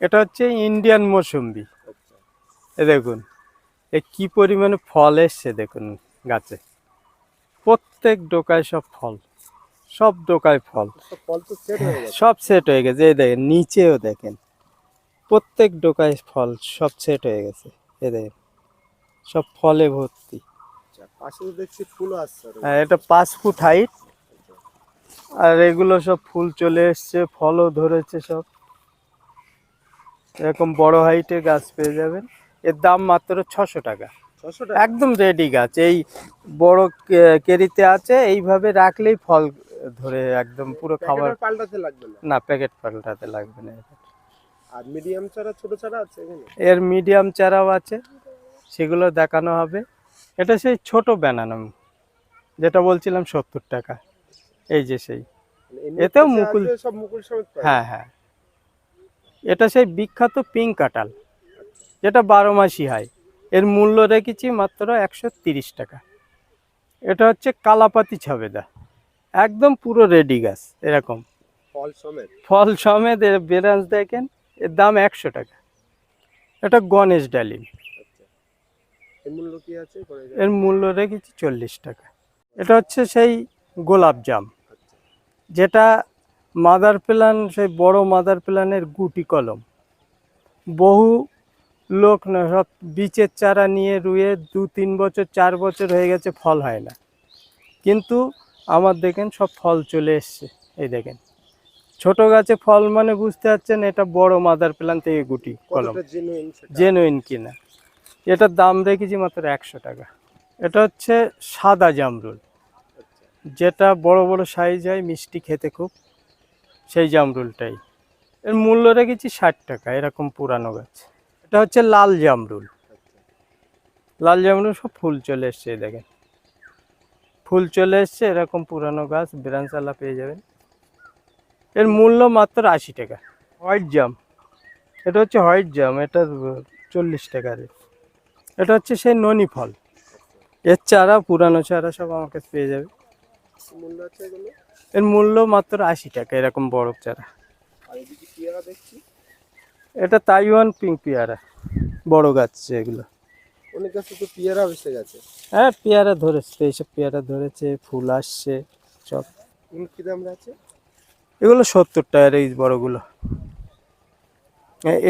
এটা হচ্ছে ইন্ডিয়ান মৌসুম্বি। এ দেখুন, এ কি পরিমাণে ফল এসছে দেখুন গাছে। প্রত্যেক ডোকায় সব ফল, সব ডোকায় ফল। সব সেট হয়ে গেছে। হয়ে এই দেখেন, নিচেও দেখেন, প্রত্যেক ডোকায় ফল সব সেট হয়ে গেছে। এ দেখেন, সব ফলে ভর্তি। আরও। এটা পাঁচ ফুট হাইট আর এগুলো সব ফুল চলে এসছে, ফলও ধরেছে সব। এরকম বড় হাইটের গাছ পেয়ে যাবেন। এর দাম মাত্র ছশো টাকা। একদম রেডি গাছ। এই বড় কেরিতে আছে এইভাবে রাখলেই ফল ধরে একদম পুরো খাবার পাল্টাতে লাগবে না? প্যাকেট পাল্টাতে লাগবে না। আর মিডিয়াম চারা ছোট চারা আছে এর মিডিয়াম চারাও আছে। সেগুলো দেখানো হবে। এটা সেই ছোট বানানো যেটা বলছিলাম সত্তর টাকা। এই যে সেই। মানে এতেও মুকুল- সব মুকুল হ্যাঁ হ্যাঁ। এটা সেই বিখ্যাত পিঙ্ক কাঁঠাল যেটা বারো মাসি হয়। এর মূল্য রেখেছি মাত্র একশো তিরিশ টাকা। এটা হচ্ছে কালাপাতি ছবেদা একদম পুরো রেডি গাছ এরকম। ফল সমেত? ফল সমেত এর বেরাঞ্চ দেখেন এর দাম একশো টাকা। এটা গণেশ ডালিম। আচ্ছা। মূল্য? এর মূল্য রেখেছি চল্লিশ টাকা। এটা হচ্ছে সেই গোলাপ জাম আচ্ছা। যেটা মাদার প্ল্যান সেই বড় মাদার প্ল্যানের গুটি কলম। বহু লোক না সব বীচের চারা নিয়ে রুয়ে দু তিন বছর চার বছর হয়ে গেছে ফল হয় না। কিন্তু আমার দেখেন সব ফল চলে এসছে এই দেখেন। ছোট গাছে ফল মানে বুঝতে পারছেন এটা বড় মাদার প্ল্যান থেকে গুটি কলম। জেনুইন কিনা। এটার দাম রেখেছি মাত্র একশো টাকা। এটা হচ্ছে সাদা জামরুল। আচ্ছা। যেটা বড় বড় সাইজ হয় মিষ্টি খেতে খুব। সেই জামরুলটাই। এর মূল্য রেখেছি ষাট টাকা, এরকম পুরানো গাছ। এটা হচ্ছে লাল জামরুল। লাল জামরুল সব ফুল চলে এসছে দেখেন। ফুল চলে এসছে, এরকম পুরানো গাছ ব্রাঞ্চালা পেয়ে যাবেন। এর মূল্য মাত্র আশি টাকা। হোয়াইট জাম। এটা হচ্ছে হোয়াইট জাম, এটা চল্লিশ টাকা রেট। এটা হচ্ছে সেই ননি ফল। এর চারা, পুরানো চারা সব আমার কাছে পেয়ে যাবে। মূল্য আছে এগুলো? এর মূল্য মাত্র আশি টাকা এরকম বড় চারা। পেয়ারা দেখছি। এটা তাইওয়ান পিঙ্ক পেয়ারা বড় গাছ এগুলো অনেক গাছে তো পেয়ারা এসে গেছে। হ্যাঁ পেয়ারা ধরেছে এইসব পেয়ারা ধরেছে ফুল আসছে সব কি দাম আছে এগুলো সত্তর টাকার এই বড়গুলো।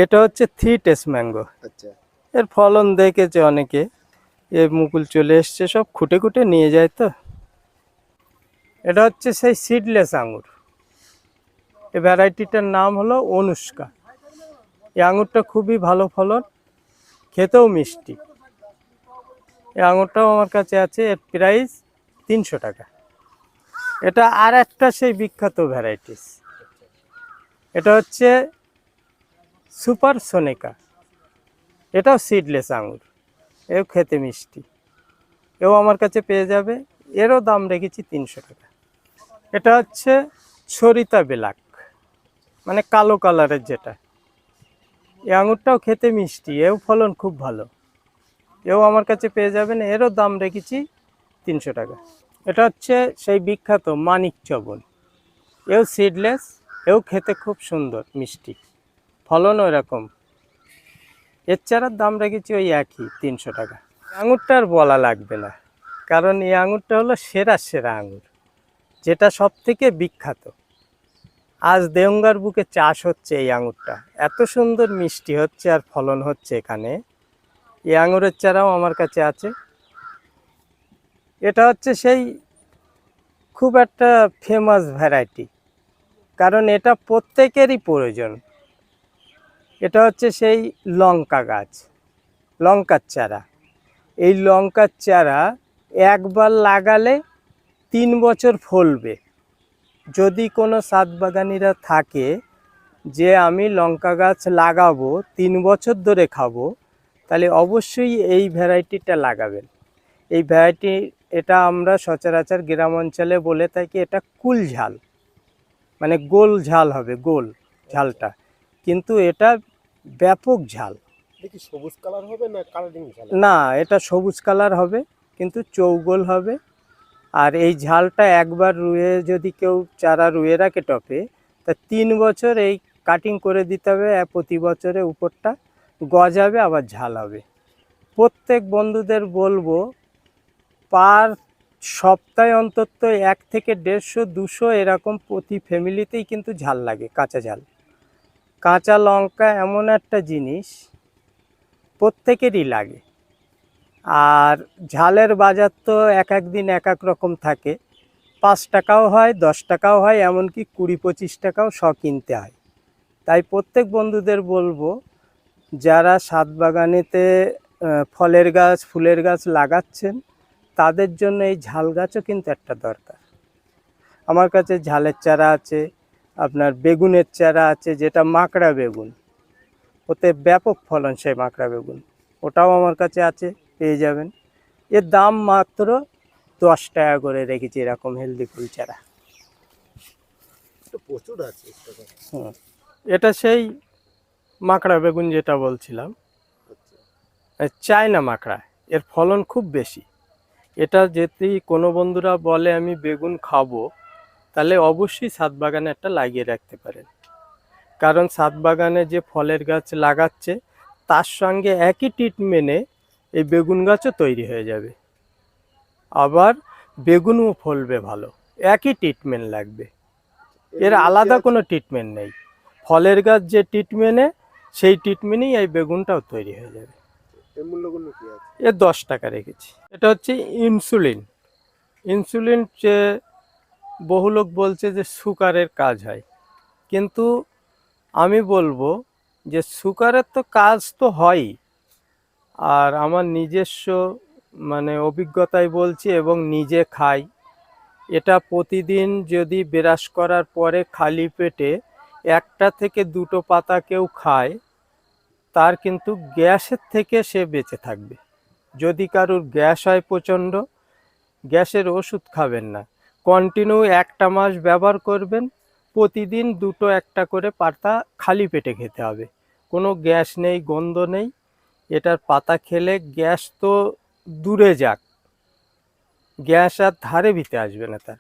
এটা হচ্ছে থ্রি টেস্ট ম্যাঙ্গো। আচ্ছা। এর ফলন দেখেছে অনেকে এ মুকুল চলে এসছে সব খুঁটে খুঁটে নিয়ে যায় তো। এটা হচ্ছে সেই সিডলেস আঙুর। এই ভ্যারাইটিটার নাম হলো অনুষ্কা। এই আঙুরটা খুবই ভালো ফলন, খেতেও মিষ্টি। এই আঙুরটাও আমার কাছে আছে, এর প্রাইস তিনশো টাকা। এটা আর একটা সেই বিখ্যাত ভ্যারাইটিস এটা হচ্ছে সুপার সোনেকা। এটাও সিডলেস আঙুর। এও খেতে মিষ্টি। এও আমার কাছে পেয়ে যাবে। এরও দাম রেখেছি তিনশো টাকা। এটা হচ্ছে সরিতা বেলাক মানে কালো কালারের যেটা। এই আঙুরটাও খেতে মিষ্টি, এও ফলন খুব ভালো। এও আমার কাছে পেয়ে যাবেন, এরও দাম রেখেছি তিনশো টাকা। এটা হচ্ছে সেই বিখ্যাত মানিক চবন। এও সিডলেস এও খেতে খুব সুন্দর, মিষ্টি। ফলনও এরকম। এর চারার দাম রেখেছি ওই একই, তিনশো টাকা। আঙুরটা আর বলা লাগবে না, কারণ এই আঙুরটা হলো সেরা সেরা আঙুর। যেটা সব থেকে বিখ্যাত। আজ দেওঙ্গার বুকে চাষ হচ্ছে এই আঙুরটা। এত সুন্দর মিষ্টি হচ্ছে আর ফলন হচ্ছে এখানে। এই আঙুরের চারাও আমার কাছে আছে। এটা হচ্ছে সেই খুব একটা ফেমাস ভ্যারাইটি কারণ এটা প্রত্যেকেরই প্রয়োজন। এটা হচ্ছে সেই লঙ্কা গাছ, লঙ্কার চারা। এই লঙ্কার চারা একবার লাগালে তিন বছর ফলবে। যদি কোনো সাত বাগানিরা থাকে যে আমি লঙ্কা গাছ লাগাবো তিন বছর ধরে খাব তাহলে অবশ্যই এই ভ্যারাইটিটা লাগাবেন। এই ভ্যারাইটি এটা আমরা সচরাচর গ্রাম অঞ্চলে বলে থাকি এটা কুল ঝাল। মানে গোল ঝাল হবে গোল ঝালটা। কিন্তু এটা ব্যাপক ঝাল। সবুজ কালার হবে না কালারিং না এটা সবুজ কালার হবে কিন্তু চৌগোল হবে। আর এই ঝালটা একবার রুয়ে যদি কেউ চারা রুয়ে রাখে টপে, তা তিন বছর এই কাটিং করে দিতে হবে প্রতি বছরে উপরটা গজাবে, আবার ঝাল হবে। প্রত্যেক বন্ধুদের বলব, পার সপ্তাহে অন্তত এক থেকে দেড়শো, দুশো এরকম প্রতি ফ্যামিলিতেই কিন্তু ঝাল লাগে, কাঁচা ঝাল। কাঁচা লঙ্কা এমন একটা জিনিস, প্রত্যেকেরই লাগে। আর ঝালের বাজার তো এক এক দিন এক এক রকম থাকে। পাঁচ টাকাও হয়, দশ টাকাও হয়, এমনকি কুড়ি পঁচিশ টাকাও শ কিনতে হয়। তাই প্রত্যেক বন্ধুদের বলব, যারা সাত বাগানেতে ফলের গাছ, ফুলের গাছ লাগাচ্ছেন, তাদের জন্য এই ঝাল গাছও কিন্তু একটা দরকার। আমার কাছে ঝালের চারা আছে, আপনার বেগুনের চারা আছে, যেটা মাকড়া বেগুন। ওতে ব্যাপক ফলন সেই মাকড়া বেগুন। ওটাও আমার কাছে আছে। পেয়ে যাবেন। এর দাম মাত্র দশ টাকা করে রেখেছি এরকম হেলদি ফুল চারা প্রচুর আছে এটা সেই মাকড়া বেগুন যেটা বলছিলাম। আচ্ছা। চায়না মাকড়া। এর ফলন খুব বেশি। এটা যদি কোনো বন্ধুরা বলে আমি বেগুন খাব তাহলে অবশ্যই ছাদ বাগানে একটা লাগিয়ে রাখতে পারেন। কারণ ছাদ বাগানে যে ফলের গাছ লাগাচ্ছে তার সঙ্গে একই ট্রিটমেন্টে এই বেগুন গাছও তৈরি হয়ে যাবে। আবার বেগুনও ফলবে ভালো। একই ট্রিটমেন্ট লাগবে। এর আলাদা কোনো ট্রিটমেন্ট নেই। ফলের গাছ যে ট্রিটমেন্টে সেই ট্রিটমেন্টেই এই বেগুনটাও তৈরি হয়ে যাবে। এর দশ টাকা রেখেছি। এটা হচ্ছে ইনসুলিন ইনসুলিন যে বহু লোক বলছে যে সুগারের কাজ হয়। কিন্তু আমি বলব যে সুগারের তো কাজ তো হয়ই। আর আমার নিজস্ব মানে অভিজ্ঞতায় বলছি এবং নিজে খাই। এটা প্রতিদিন যদি ব্রাশ করার পরে খালি পেটে একটা থেকে দুটো পাতা কেউ খায়, তার কিন্তু গ্যাসের থেকে সে বেঁচে থাকবে। যদি কারুর গ্যাস হয় প্রচণ্ড, গ্যাসের ওষুধ খাবেন না। কন্টিনিউ একটা মাস ব্যবহার করবেন, প্রতিদিন দুটো একটা করে পাতা খালি পেটে খেতে হবে। কোনো গ্যাস নেই, গন্ধ নেই এটার পাতা খেলে গ্যাস তো দূরে যাক। গ্যাস আর ধারে ভিতে আসবে না তার।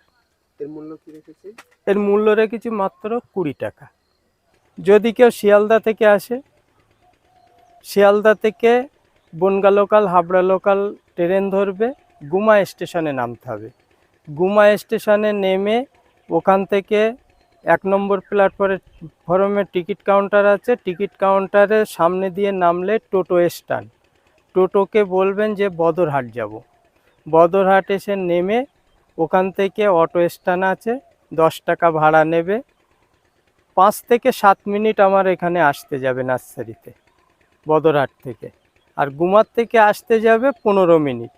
এর মূল্য কি রেখেছি? এর মূল্য রেখেছি মাত্র কুড়ি টাকা। যদি কেউ শিয়ালদা থেকে আসে শিয়ালদা থেকে Bongaon local Habra local train ধরবে গুমা স্টেশনে নামতে হবে। গুমা স্টেশনে নেমে ওখান থেকে এক নম্বর প্ল্যাটফর্মে ফরমে টিকিট কাউন্টার আছে। টিকিট কাউন্টারের সামনে দিয়ে নামলে টোটো স্ট্যান্ড টোটোকে বলবেন যে, বদরহাট যাব। বদরহাট এসে নেমে ওখান থেকে অটো স্ট্যান্ড আছে। দশ টাকা ভাড়া নেবে। পাঁচ থেকে সাত মিনিট আমার এখানে আসতে যাবে নার্সারিতে, বদরহাট থেকে। আর গুমার থেকে আসতে যাবে পনেরো মিনিট।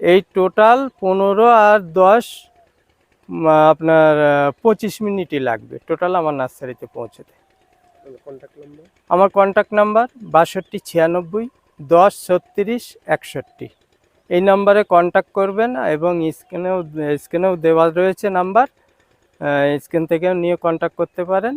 এই টোটাল পনেরো আর দশ আপনার পঁচিশ মিনিটই লাগবে। টোটাল আমার নার্সারিতে পৌঁছতে। আমার কন্ট্যাক্ট নাম্বার বাষট্টি ছিয়ানব্বই দশ ছত্রিশ একষট্টি। এই নাম্বারে কন্ট্যাক্ট করবেন এবং স্ক্রিনেও স্ক্রিনেও দেওয়া রয়েছে নাম্বার স্ক্রিন থেকেও নিয়ে কন্ট্যাক্ট করতে পারেন।